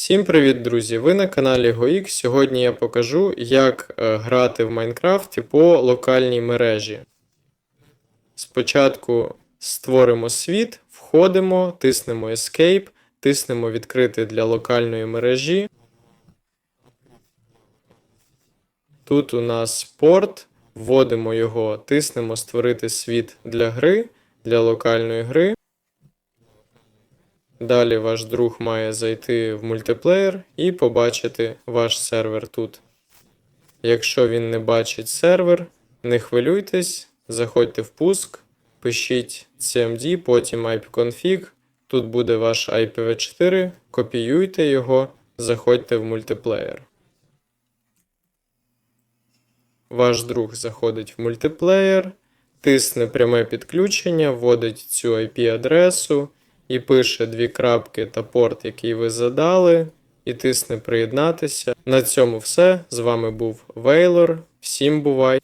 Всім привіт, друзі! Ви на каналі GoX. Сьогодні я покажу, як е, грати в Майнкрафті по локальній мережі. Спочатку створимо світ, входимо, тиснемо Escape, тиснемо відкрити для локальної мережі. Тут у нас порт, вводимо його, тиснемо створити світ для гри, для локальної гри. Далі ваш друг має зайти в мультиплеєр і побачити ваш сервер тут. Якщо він не бачить сервер, не хвилюйтесь, заходьте в пуск, пишіть cmd, потім ipconfig, тут буде ваш IPv4, копіюйте його, заходьте в мультиплеєр. Ваш друг заходить в мультиплеєр, тисне пряме підключення, вводить цю IP-адресу і пише дві крапки та порт, який ви задали, і тисне приєднатися. На цьому все. З вами був Вейлор. Всім бувай!